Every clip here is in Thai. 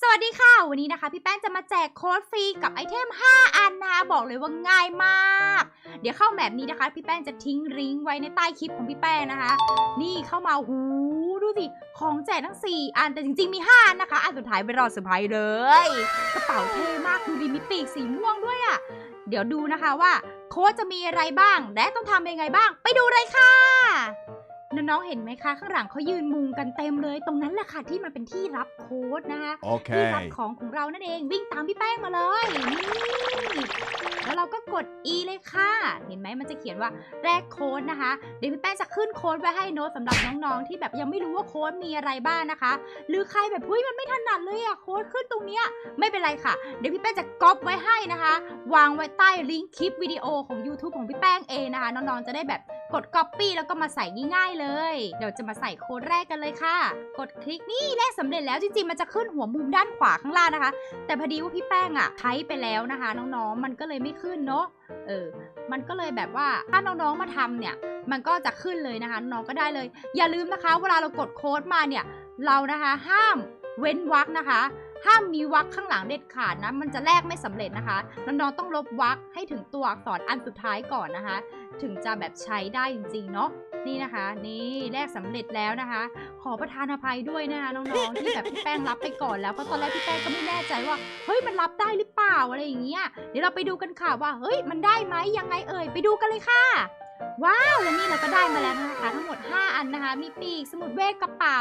สวัสดีค่ะ วันนี้นะคะพี่แป้งจะมาแจกโค้ดฟรีกับไอเทม 5 อันนะคะบอกเลยว่าง่ายมาก เดี๋ยวเข้าแบบนี้นะคะ พี่แป้งจะทิ้งลิงก์ไว้ในใต้คลิปของพี่แป้งนะคะ นี่เข้ามาหูดูสิ ของแจกทั้ง 4 อันแต่จริงๆมี 5 อันนะคะ อันสุดท้ายไปรอเซอร์ไพรส์เลย กระเป๋าเท่มากดูดิมีปีกสีม่วงด้วยอะ่ะ เดี๋ยวดูนะคะว่า โค้ดจะมีอะไรบ้าง และต้องทำยังไงบ้าง ไปดูเลยค่ะ น้องๆเห็นไหมคะ ข้างหลังเขายืนมุงกันเต็มเลย ตรงนั้นแหละค่ะที่มันเป็นที่รับโค้ดนะคะที่รับ Okay. ของของเรานั่นเองวิ่งตามพี่แป้งมาเลยนี่แล้วเราก็กด E เลยค่ะ เห็นไหมมันจะเขียนว่าแรกโค้ดนะคะ เดี๋ยวพี่แป้งจะขึ้นโค้ดไว้ให้โน้ตสำหรับน้องๆ ที่แบบยังไม่รู้ว่าโค้ดมีอะไรบ้างนะคะ หรือใครแบบเฮ้ยมันไม่ถนัดเลยอะโค้ดขึ้นตรงเนี้ยไม่เป็นไรค่ะ เดี๋ยวพี่แป้งจะก๊อปไว้ให้นะคะ วางไว้ใต้ลิงก์คลิปวิดีโอของ YouTube ของพี่แป้งเองนะคะน้องๆจะได้แบบกด Copy แล้วก็มาใส่ง่ายๆเลย เดี๋ยวจะมาใส่โค้ดแรกกันเลยค่ะ กดคลิกนี่แรกสำเร็จแล้วจริงๆ มันจะขึ้นหัวมุมด้านขวาข้างล่างนะคะ แต่พอดีว่าพี่แป้งอะใช้ไปแล้วนะคะ น้องๆ มันก็เลยไม่ขึ้นเนาะ เออมันก็เลยแบบว่าถ้าน้องๆมาทำเนี่ย มันก็จะขึ้นเลยนะคะ น้องก็ได้เลย อย่าลืมนะคะ เวลาเรากดโค้ดมาเนี่ย เรานะคะห้ามเว้นวรรคนะคะ ห้ามมีวรรคข้างหลังเด็ดขาดนะ มันจะแลกไม่สำเร็จนะคะ น้องๆต้องลบวรรคให้ถึงตัวอักษรอันสุดท้ายก่อนนะคะ ถึงจะแบบใช้ได้จริงๆเนาะนี่นะคะ นี่แลกสำเร็จแล้วนะคะ ขอประทานอภัยด้วยนะคะน้องๆที่แบบพี่แป้งรับไปก่อนแล้วเพราะตอนแรกพี่แป้งก็ไม่แน่ใจว่าเฮ้ยมันรับได้หรือเปล่าอะไรอย่างเงี้ยเดี๋ยวเราไปดูกันค่ะว่าเฮ้ยมันได้ไหมยังไงเอ่ยไปดูกันเลยค่ะว้าวแล้วนี่เราก็ได้มาแล้วนะคะ ทั้งหมด 5 อันนะคะ มีปีกสมุดเวทกระเป๋า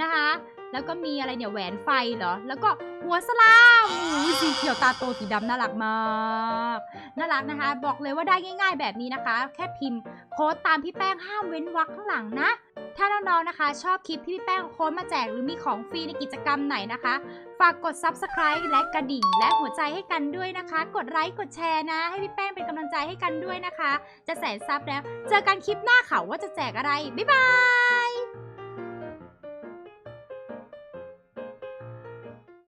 นะคะ แล้วก็มีอะไรเนี่ยแหวนไฟเหรอ แล้วก็หัวสลามอู้สีเขียวตาโตสีดำน่ารักมาก น่ารักนะคะ บอกเลยว่าได้ง่าย ๆ แบบนี้นะคะ แค่พิมพ์โค้ดตามพี่แป้งห้ามเว้นวรรคข้างหลังนะ ถ้าน้องๆนะคะ ชอบคลิปที่พี่แป้งโค้ดมาแจกหรือมีของฟรีในกิจกรรมไหนนะคะ ฝากกด subscribe และกระดิ่ง และหัวใจให้กันด้วยนะคะ กดไลค์กดแชร์นะ ให้พี่แป้งเป็นกำลังใจให้กันด้วยนะคะ จะแสนซับแล้ว เจอกันคลิปหน้าค่ะว่าจะแจกอะไรบ๊ายบาย